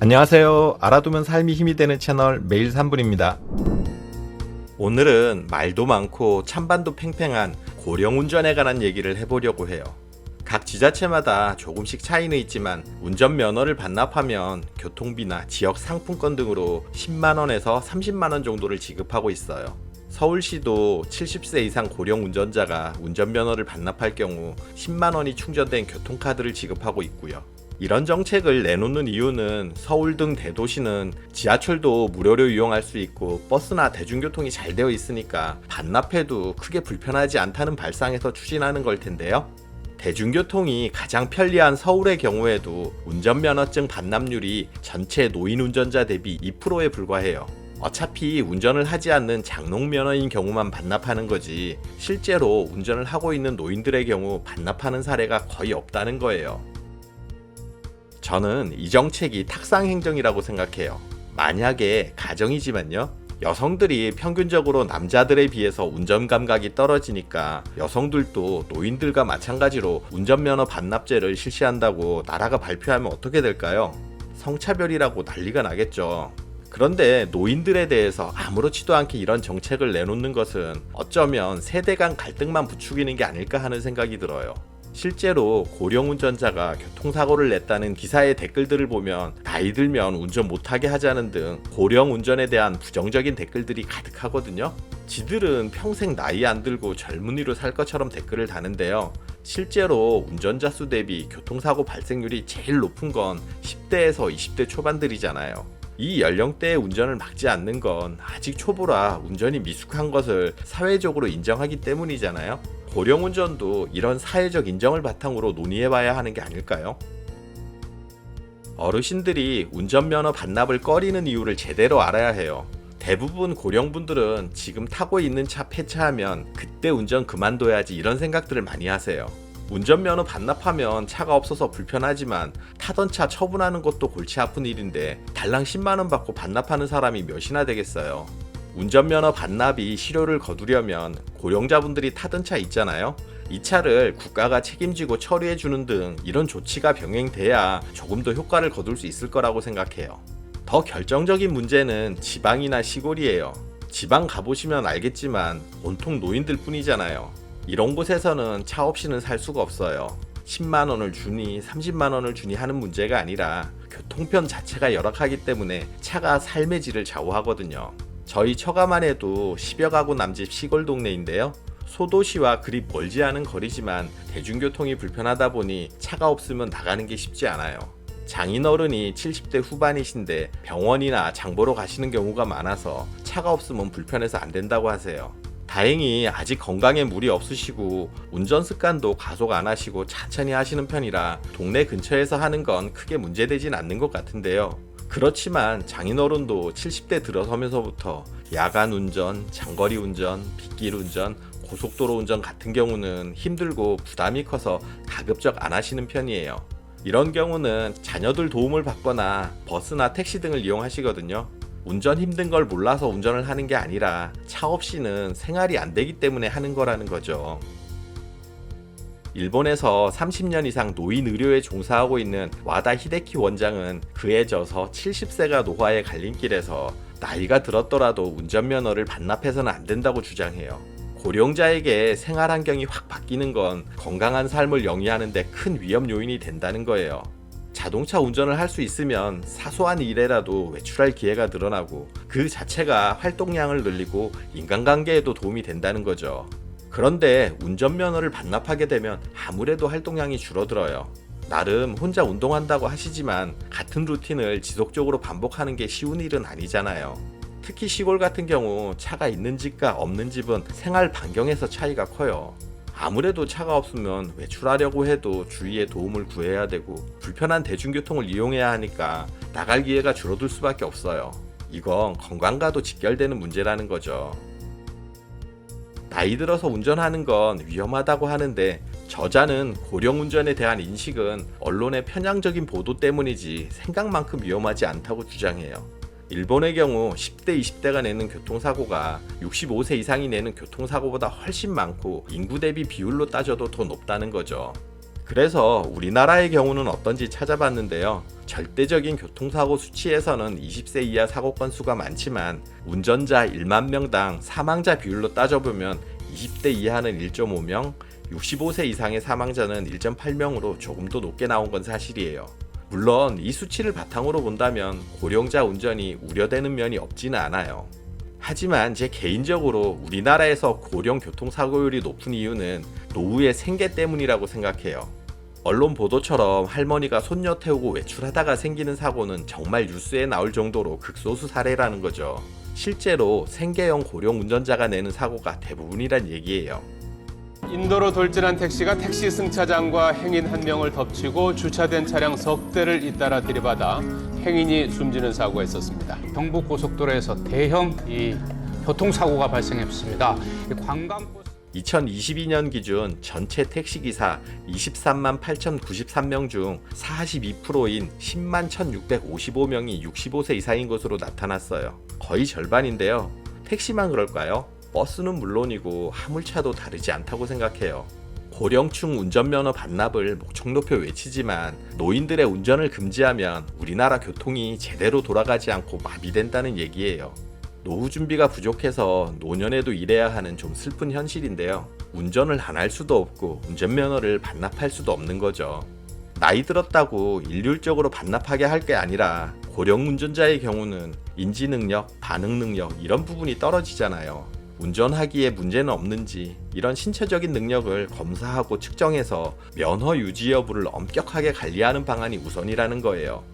안녕하세요. 알아두면 삶이 힘이 되는 채널 매일 3분입니다. 오늘은 말도 많고 찬반도 팽팽한 고령 운전에 관한 얘기를 해보려고 해요. 각 지자체마다 조금씩 차이는 있지만 운전 면허를 반납하면 교통비나 지역 상품권 등으로 10만 원에서 30만 원 정도를 지급하고 있어요. 서울시도 70세 이상 고령 운전자가 운전 면허를 반납할 경우 10만 원이 충전된 교통카드를 지급하고 있고요. 이런 정책을 내놓는 이유는 서울 등 대도시는 지하철도 무료로 이용할 수 있고 버스나 대중교통이 잘 되어 있으니까 반납해도 크게 불편하지 않다는 발상에서 추진하는 걸 텐데요. 대중교통이 가장 편리한 서울의 경우에도 운전면허증 반납률이 전체 노인 운전자 대비 2%에 불과해요. 어차피 운전을 하지 않는 장롱면허인 경우만 반납하는 거지 실제로 운전을 하고 있는 노인들의 경우 반납하는 사례가 거의 없다는 거예요. 저는 이 정책이 탁상 행정이라고 생각해요. 만약에 가정이지만요. 여성들이 평균적으로 남자들에 비해서 운전 감각이 떨어지니까 여성들도 노인들과 마찬가지로 운전면허 반납제를 실시한다고 나라가 발표하면 어떻게 될까요? 성차별이라고 난리가 나겠죠. 그런데 노인들에 대해서 아무렇지도 않게 이런 정책을 내놓는 것은 어쩌면 세대 간 갈등만 부추기는 게 아닐까 하는 생각이 들어요. 실제로 고령 운전자가 교통사고를 냈다는 기사의 댓글들을 보면 나이 들면 운전 못하게 하자는 등 고령 운전에 대한 부정적인 댓글들이 가득하거든요. 지들은 평생 나이 안 들고 젊은이로 살 것처럼 댓글을 다는데요. 실제로 운전자 수 대비 교통사고 발생률이 제일 높은 건 10대에서 20대 초반들이잖아요. 이 연령대의 운전을 막지 않는 건 아직 초보라 운전이 미숙한 것을 사회적으로 인정하기 때문이잖아요. 고령 운전도 이런 사회적 인정을 바탕으로 논의해 봐야 하는 게 아닐까요? 어르신들이 운전면허 반납을 꺼리는 이유를 제대로 알아야 해요. 대부분 고령분들은 지금 타고 있는 차 폐차하면 그때 운전 그만둬야지 이런 생각들을 많이 하세요. 운전면허 반납하면 차가 없어서 불편하지만 타던 차 처분하는 것도 골치 아픈 일인데 달랑 10만원 받고 반납하는 사람이 몇이나 되겠어요. 운전면허 반납이 실효를 거두려면 고령자분들이 타던 차 있잖아요. 이 차를 국가가 책임지고 처리해 주는 등 이런 조치가 병행돼야 조금 더 효과를 거둘 수 있을 거라고 생각해요. 더 결정적인 문제는 지방이나 시골이에요. 지방 가보시면 알겠지만 온통 노인들 뿐이잖아요. 이런 곳에서는 차 없이는 살 수가 없어요. 10만 원을 주니 30만 원을 주니 하는 문제가 아니라 교통편 자체가 열악하기 때문에 차가 삶의 질을 좌우하거든요. 저희 처가만 해도 10여 가구 남집 시골 동네인데요. 소도시와 그리 멀지 않은 거리지만 대중교통이 불편하다 보니 차가 없으면 나가는 게 쉽지 않아요. 장인 어른이 70대 후반이신데 병원이나 장보러 가시는 경우가 많아서 차가 없으면 불편해서 안 된다고 하세요. 다행히 아직 건강에 무리 없으시고 운전 습관도 가속 안 하시고 천천히 하시는 편이라 동네 근처에서 하는 건 크게 문제되진 않는 것 같은데요. 그렇지만 장인어른도 70대 들어서면서부터 야간 운전, 장거리 운전, 빗길 운전, 고속도로 운전 같은 경우는 힘들고 부담이 커서 가급적 안 하시는 편이에요. 이런 경우는 자녀들 도움을 받거나 버스나 택시 등을 이용하시거든요. 운전 힘든 걸 몰라서 운전을 하는 게 아니라 차 없이는 생활이 안 되기 때문에 하는 거라는 거죠. 일본에서 30년 이상 노인 의료에 종사하고 있는 와다 히데키 원장은 그에 져서 70세가 노화의 갈림길에서 나이가 들었더라도 운전면허를 반납해서는 안 된다고 주장해요. 고령자에게 생활 환경이 확 바뀌는 건 건강한 삶을 영위하는데 큰 위험 요인이 된다는 거예요. 자동차 운전을 할 수 있으면 사소한 일에라도 외출할 기회가 늘어나고 그 자체가 활동량을 늘리고 인간관계에도 도움이 된다는 거죠. 그런데 운전면허를 반납하게 되면 아무래도 활동량이 줄어들어요. 나름 혼자 운동한다고 하시지만 같은 루틴을 지속적으로 반복하는 게 쉬운 일은 아니잖아요. 특히 시골 같은 경우 차가 있는 집과 없는 집은 생활 반경에서 차이가 커요. 아무래도 차가 없으면 외출하려고 해도 주위에 도움을 구해야 되고 불편한 대중교통을 이용해야 하니까 나갈 기회가 줄어들 수밖에 없어요. 이건 건강과도 직결되는 문제라는 거죠. 나이 들어서 운전하는 건 위험하다고 하는데 저자는 고령 운전에 대한 인식은 언론의 편향적인 보도 때문이지 생각만큼 위험하지 않다고 주장해요. 일본의 경우 10대, 20대가 내는 교통사고가 65세 이상이 내는 교통사고보다 훨씬 많고 인구 대비 비율로 따져도 더 높다는 거죠. 그래서 우리나라의 경우는 어떤지 찾아봤는데요. 절대적인 교통사고 수치에서는 20세 이하 사고 건수가 많지만 운전자 1만 명당 사망자 비율로 따져보면 20대 이하는 1.5명, 65세 이상의 사망자는 1.8명으로 조금 더 높게 나온 건 사실이에요. 물론 이 수치를 바탕으로 본다면 고령자 운전이 우려되는 면이 없지는 않아요. 하지만 제 개인적으로 우리나라에서 고령 교통사고율이 높은 이유는 노후의 생계 때문이라고 생각해요. 언론 보도처럼 할머니가 손녀 태우고 외출하다가 생기는 사고는 정말 뉴스에 나올 정도로 극소수 사례라는 거죠. 실제로 생계형 고령 운전자가 내는 사고가 대부분이란 얘기예요. 인도로 돌진한 택시가 택시 승차장과 행인 한 명을 덮치고 주차된 차량 석 대를 잇따라 들이받아 행인이 숨지는 사고가 있었습니다. 경북 고속도로에서 대형 이 교통사고가 발생했습니다. 이 관광버스 2022년 기준 전체 택시기사 23만 8,093명 중 42%인 10만 1,655명이 65세 이상인 것으로 나타났어요. 거의 절반인데요. 택시만 그럴까요? 버스는 물론이고 화물차도 다르지 않다고 생각해요. 고령층 운전면허 반납을 목청 높여 외치지만 노인들의 운전을 금지하면 우리나라 교통이 제대로 돌아가지 않고 마비된다는 얘기예요. 노후 준비가 부족해서 노년에도 일해야 하는 좀 슬픈 현실인데요. 운전을 안 할 수도 없고 운전면허를 반납할 수도 없는 거죠. 나이 들었다고 일률적으로 반납하게 할 게 아니라 고령 운전자의 경우는 인지 능력, 반응 능력 이런 부분이 떨어지잖아요. 운전하기에 문제는 없는지 이런 신체적인 능력을 검사하고 측정해서 면허 유지 여부를 엄격하게 관리하는 방안이 우선이라는 거예요.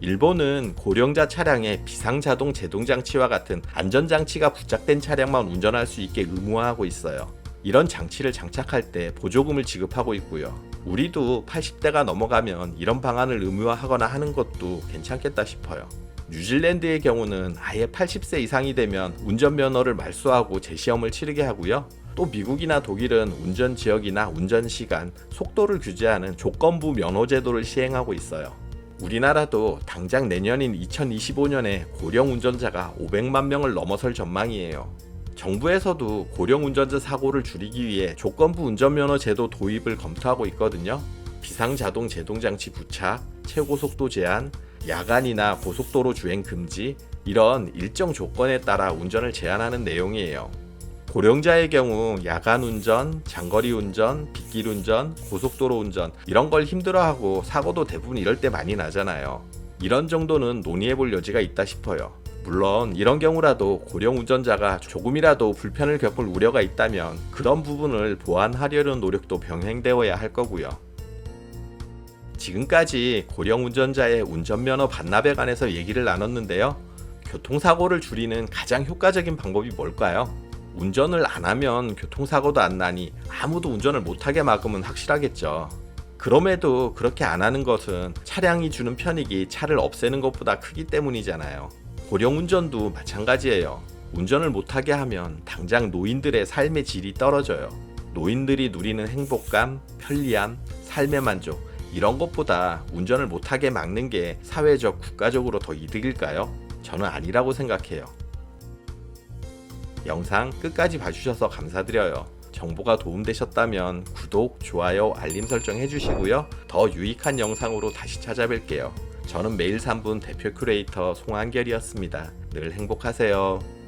일본은 고령자 차량에 비상자동 제동장치와 같은 안전장치가 부착된 차량만 운전할 수 있게 의무화하고 있어요. 이런 장치를 장착할 때 보조금을 지급하고 있고요. 우리도 80대가 넘어가면 이런 방안을 의무화하거나 하는 것도 괜찮겠다 싶어요. 뉴질랜드의 경우는 아예 80세 이상이 되면 운전면허를 말소하고 재시험을 치르게 하고요. 또 미국이나 독일은 운전 지역이나 운전 시간, 속도를 규제하는 조건부 면허 제도를 시행하고 있어요. 우리나라도 당장 내년인 2025년에 고령 운전자가 500만 명을 넘어설 전망이에요. 정부에서도 고령 운전자 사고를 줄이기 위해 조건부 운전면허 제도 도입을 검토하고 있거든요. 비상자동 제동장치 부착, 최고 속도 제한, 야간이나 고속도로 주행 금지 이런 일정 조건에 따라 운전을 제한하는 내용이에요. 고령자의 경우 야간 운전, 장거리 운전, 빗길 운전, 고속도로 운전 이런 걸 힘들어하고 사고도 대부분 이럴 때 많이 나잖아요. 이런 정도는 논의해 볼 여지가 있다 싶어요. 물론 이런 경우라도 고령 운전자가 조금이라도 불편을 겪을 우려가 있다면 그런 부분을 보완하려는 노력도 병행되어야 할 거고요. 지금까지 고령 운전자의 운전면허 반납에 관해서 얘기를 나눴는데요. 교통사고를 줄이는 가장 효과적인 방법이 뭘까요? 운전을 안 하면 교통사고도 안 나니 아무도 운전을 못하게 막으면 확실하겠죠. 그럼에도 그렇게 안 하는 것은 차량이 주는 편익이 차를 없애는 것보다 크기 때문이잖아요. 고령 운전도 마찬가지예요. 운전을 못하게 하면 당장 노인들의 삶의 질이 떨어져요. 노인들이 누리는 행복감, 편리함, 삶의 만족, 이런 것보다 운전을 못하게 막는 게 사회적, 국가적으로 더 이득일까요? 저는 아니라고 생각해요. 영상 끝까지 봐주셔서 감사드려요. 정보가 도움되셨다면 구독, 좋아요, 알림 설정 해주시고요. 더 유익한 영상으로 다시 찾아뵐게요. 저는 매일 3분 대표 큐레이터 송한결이었습니다. 늘 행복하세요.